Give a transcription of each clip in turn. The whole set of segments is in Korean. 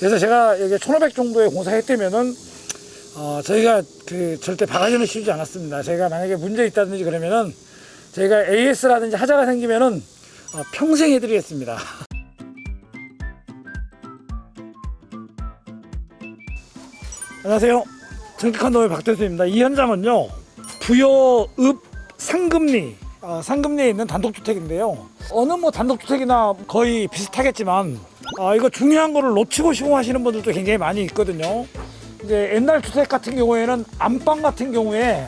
그래서 제가 여기 1,500 정도의 공사했다면은 어, 저희가 그 절대 바가지는 씌우지 않았습니다. 저희가 만약에 문제 있다든지 그러면은 저희가 AS라든지 하자가 생기면은 어, 평생 해드리겠습니다. 안녕하세요. 정직한동의 박대수입니다. 이 현장은요, 부여읍 상금리, 어, 상금리에 있는 단독주택인데요. 어느 뭐 단독주택이나 거의 비슷하겠지만, 아, 이거 중요한 거를 놓치고 시공하시는 분들도 굉장히 많이 있거든요. 이제 옛날 주택 같은 경우에는 안방 같은 경우에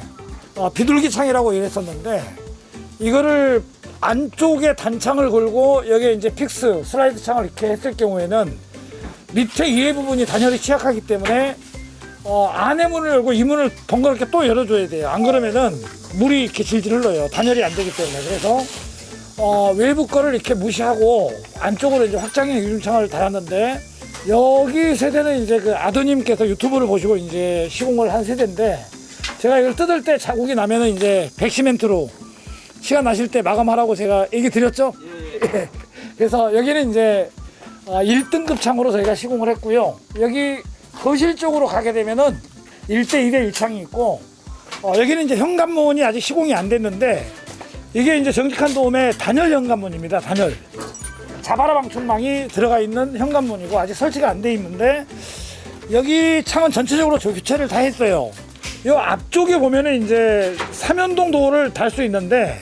어, 비둘기 창이라고 이랬었는데, 이거를 안쪽에 단창을 걸고 여기에 이제 픽스 슬라이드 창을 이렇게 했을 경우에는 밑에 이해 부분이 단열이 취약하기 때문에 어, 안에 문을 열고 이 문을 번거롭게 또 열어줘야 돼요. 안 그러면은 물이 이렇게 질질 흘러요. 단열이 안 되기 때문에. 그래서 어, 외부 거를 이렇게 무시하고 안쪽으로 이제 확장형 유리창을 달았는데 여기 세대는 이제 그 아드님께서 유튜브를 보시고 이제 시공을 한 세대인데 제가 이걸 뜯을 때 자국이 나면은 이제 백시멘트로 시간 나실 때 마감하라고 제가 얘기 드렸죠? 예. 그래서 여기는 이제 1등급 창으로 저희가 시공을 했고요. 여기 거실 쪽으로 가게 되면은 1대 2대 1창이 있고 어, 여기는 이제 현관문이 아직 시공이 안 됐는데 이게 이제 정직한 도움의 단열 현관문입니다. 단열. 자바라 방충망이 들어가 있는 현관문이고 아직 설치가 안 돼 있는데 여기 창은 전체적으로 저 교체를 다 했어요. 이 앞쪽에 보면은 이제 삼연동 도를 달 수 있는데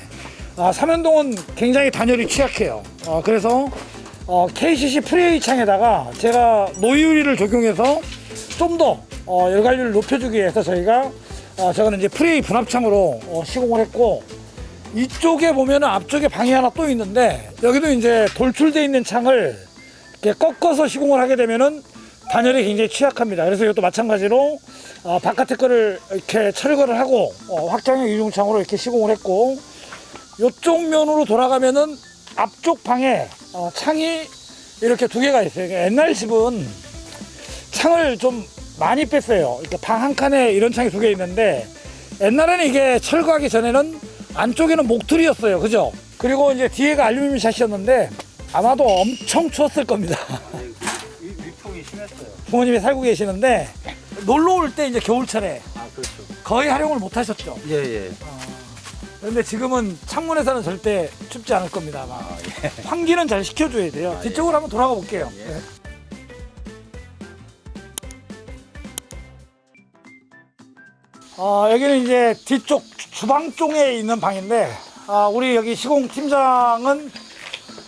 아, 삼연동은 굉장히 단열이 취약해요. 어, 그래서 어, KCC 프레이 창에다가 제가 노유리를 적용해서 좀더 어, 열관리를 높여주기 위해서 저희가 어, 저거는 이제 프레이 분합창으로 어, 시공을 했고 이쪽에 보면은 앞쪽에 방이 하나 또 있는데 여기도 이제 돌출돼 있는 창을 이렇게 꺾어서 시공을 하게 되면은 단열이 굉장히 취약합니다. 그래서 이것도 마찬가지로 어, 바깥에 거를 이렇게 철거를 하고 어, 확장형 이중창으로 이렇게 시공을 했고 이쪽 면으로 돌아가면은 앞쪽 방에 어, 창이 이렇게 두 개가 있어요. 그러니까 옛날 집은 창을 좀 많이 뺐어요. 이렇게 방 한 칸에 이런 창이 두 개 있는데 옛날에는 이게 철거하기 전에는 안쪽에는 목틀이었어요. 그죠? 그리고 이제 뒤에가 알루미늄 샷이었는데 아마도 엄청 추웠을 겁니다. 위, 위풍이 심했어요. 부모님이 살고 계시는데 놀러 올 때 이제 겨울철에 아 그렇죠. 거의 활용을 못 하셨죠. 예 예. 그런데 지금은 창문에서는 절대 춥지 않을 겁니다. 아마. 아 예. 환기는 잘 시켜줘야 돼요. 아, 예. 뒤쪽으로 한번 돌아가 볼게요. 예. 네. 어, 여기는 이제 뒤쪽 주- 주방 쪽에 있는 방인데, 아, 우리 여기 시공 팀장은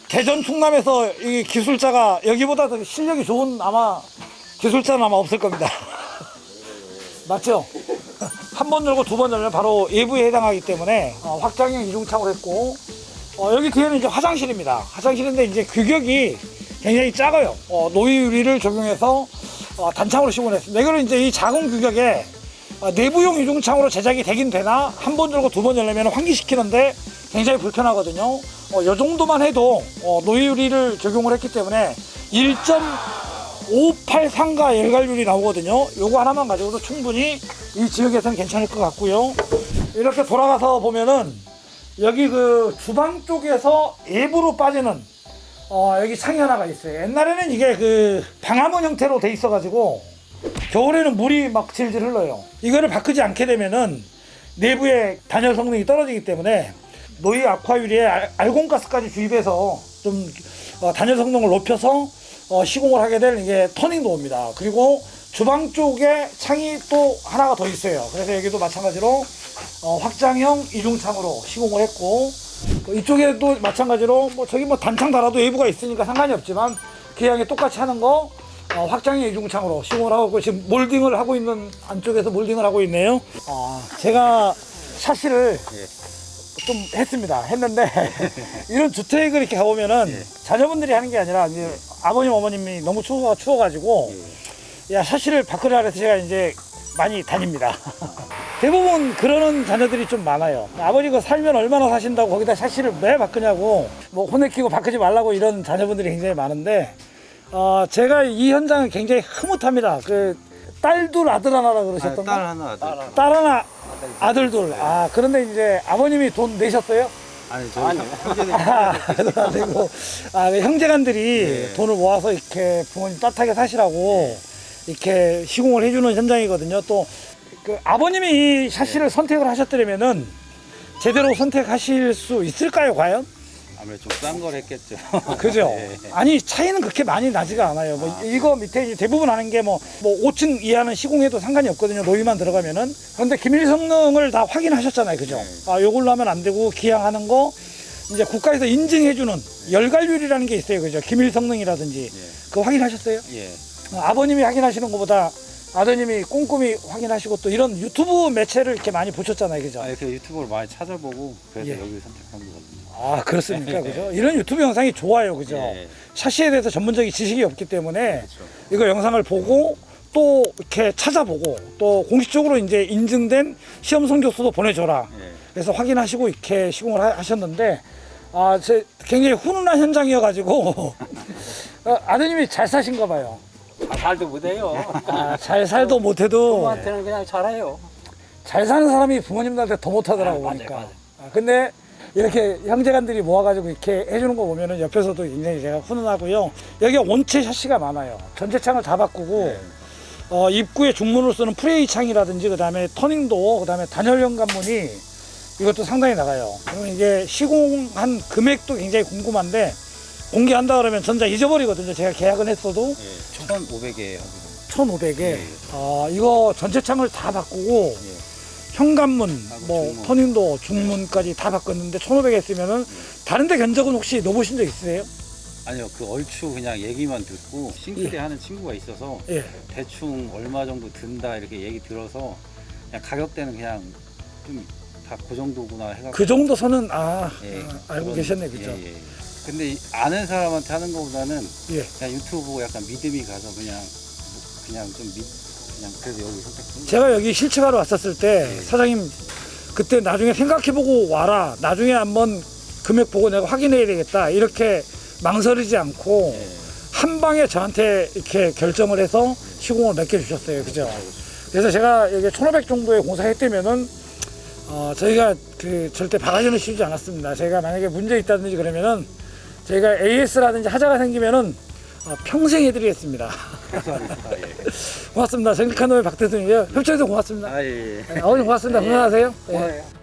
대전 충남에서 이 기술자가 여기보다 더 실력이 좋은 아마 기술자는 아마 없을 겁니다. 맞죠? 한 번 열고 두 번 열면 바로 예부에 해당하기 때문에 어, 확장형 이중창으로 했고 어, 여기 뒤에는 이제 화장실입니다. 화장실인데 이제 규격이 굉장히 작아요. 어, 노유리를 적용해서 어, 단창으로 시공을 했습니다. 이거는 이제 이 작은 규격에 어, 내부용 이중창으로 제작이 되긴 되나 한 번 열고 두 번 열려면 환기시키는데 굉장히 불편하거든요. 어, 이 정도만 해도 어, 노유리를 적용을 했기 때문에 1.583가 열갈률이 나오거든요. 요거 하나만 가지고도 충분히 이 지역에서는 괜찮을 것 같고요. 이렇게 돌아가서 보면은 여기 그 주방 쪽에서 예부로 빠지는 어, 여기 창이 하나가 있어요. 옛날에는 이게 그 방화문 형태로 돼 있어가지고 겨울에는 물이 막 질질 흘러요. 이거를 바꾸지 않게 되면은 내부의 단열 성능이 떨어지기 때문에 노이 아쿠아 유리에 알- 알곤가스까지 주입해서 좀 어, 단열 성능을 높여서 어, 시공을 하게 될 이게 터닝 도어입니다. 그리고 주방 쪽에 창이 또 하나가 더 있어요. 그래서 여기도 마찬가지로 어, 확장형 이중창으로 시공을 했고 또 이쪽에도 마찬가지로 뭐 저기 뭐 단창 달아도 외부가 있으니까 상관이 없지만 기왕에 똑같이 하는 거 어, 확장형 이중창으로 시공을 하고 지금 몰딩을 하고 있는 안쪽에서 몰딩을 하고 있네요. 아, 제가 샤시를 좀 했습니다. 했는데 이런 주택을 이렇게 가보면은 자녀분들이 하는 게 아니라 이제 아버님 어머님이 너무 추워 추워가지고 야 샤시를 바꾸라 그래서 제가 이제 많이 다닙니다. 대부분 그러는 자녀들이 좀 많아요. 아버지가 살면 얼마나 사신다고 거기다 샤시를 왜 바꾸냐고 뭐 혼내키고 바꾸지 말라고 이런 자녀분들이 굉장히 많은데 어, 제가 이 현장은 굉장히 흐뭇합니다. 그 딸둘 아들 하나라 그러셨던 딸가 하나 아들. 딸 하나 아들 둘. 아 그런데 이제 아버님이 돈 내셨어요? 아니 저 안 되고 아, 그 형제간들이 네. 돈을 모아서 이렇게 부모님 따뜻하게 사시라고 이렇게 시공을 해주는 현장이거든요. 또 그 아버님이 이 샤시를 선택을 하셨더라면은 제대로 선택하실 수 있을까요, 과연? 아무래도 좀 싼 걸 했겠죠. 그죠? 네. 아니 차이는 그렇게 많이 나지가 않아요. 뭐 이거 밑에 이제 대부분 하는 게 뭐 뭐 5층 이하는 시공해도 상관이 없거든요. 노이만 들어가면은. 그런데 기밀 성능을 다 확인하셨잖아요, 그죠? 네. 아 요걸로 하면 안 되고 기양하는 거 이제 국가에서 인증해주는 열갈률이라는 게 있어요, 그죠? 기밀 성능이라든지 예. 그거 확인하셨어요? 예. 어, 아버님이 확인하시는 것보다 아드님이 꼼꼼히 확인하시고 또 이런 유튜브 매체를 이렇게 많이 보셨잖아요, 그죠? 아니 그 유튜브를 많이 찾아보고 그래서 예. 여기 선택한 거거든요. 아 그렇습니까, 그죠? 이런 유튜브 영상이 좋아요, 그죠? 예. 샤시에 대해서 전문적인 지식이 없기 때문에 그렇죠. 이거 영상을 보고 또 이렇게 찾아보고 또 공식적으로 이제 인증된 시험 성적서도 보내줘라. 예. 그래서 확인하시고 이렇게 시공을 하- 하셨는데 아, 제 굉장히 훈훈한 현장이어가지고 어, 아드님이 잘 사신가 봐요. 아, 잘도 못해요. 아, 잘 살도 못해도 부모한테는 그냥 잘해요. 잘 사는 사람이 부모님들한테 더 못하더라고 아, 맞아요, 보니까. 맞아요. 아, 근데 이렇게 형제간들이 모아가지고 이렇게 해주는 거 보면은 옆에서도 굉장히 제가 훈훈하고요. 여기 원체 샤시가 많아요. 전체 창을 다 바꾸고 네. 어, 입구에 중문으로 쓰는 프레이 창이라든지 그다음에 터닝도 그다음에 단열 현관문이 이것도 상당히 나가요. 그러면 이게 시공한 금액도 굉장히 궁금한데 공개한다 그러면 전자 잊어버리거든요. 제가 계약은 했어도 예. 1,500에 하거든요. 1,500에 예. 아, 이거 전체 창을 다 바꾸고 예. 현관문, 하고 뭐 중문. 터닝도, 중문까지 다 바꿨는데 1,500 했으면은 다른데 견적은 혹시 넣어보신 적 있으세요? 아니요 그 얼추 그냥 얘기만 듣고 싱크대 예. 하는 친구가 있어서 예. 대충 얼마 정도 든다 이렇게 얘기 들어서 그냥 가격대는 그냥 좀 다 그 정도구나 해갖고 그 정도 선은 아, 예, 아, 알고 계셨네, 그죠? 예, 예. 근데 이 아는 사람한테 하는 것보다는 예. 그냥 유튜브 보고 약간 믿음이 가서 그냥 뭐 그냥 좀 믿, 그냥 그래서 여기 선택한 제가 여기 실측하러 왔었을 때 예. 사장님 그때 나중에 생각해보고 와라. 나중에 한번 금액 보고 내가 확인해야 되겠다. 이렇게 망설이지 않고 예. 한 방에 저한테 이렇게 결정을 해서 시공을 맡겨주셨어요. 그죠? 그래서 제가 여기 1500 정도의 공사했다면은 어, 저희가 그 절대 바가지는 씌우지 않았습니다. 저희가 만약에 문제 있다든지 그러면은 저희가 AS라든지 하자가 생기면은 어, 평생 해드리겠습니다. 감사합니다. 예. 고맙습니다. 정직한 놈의 박대순이고요. 협조해서 고맙습니다. 아 예. 예. 네, 아버님 고맙습니다. 건강하세요. 예. 고마워요.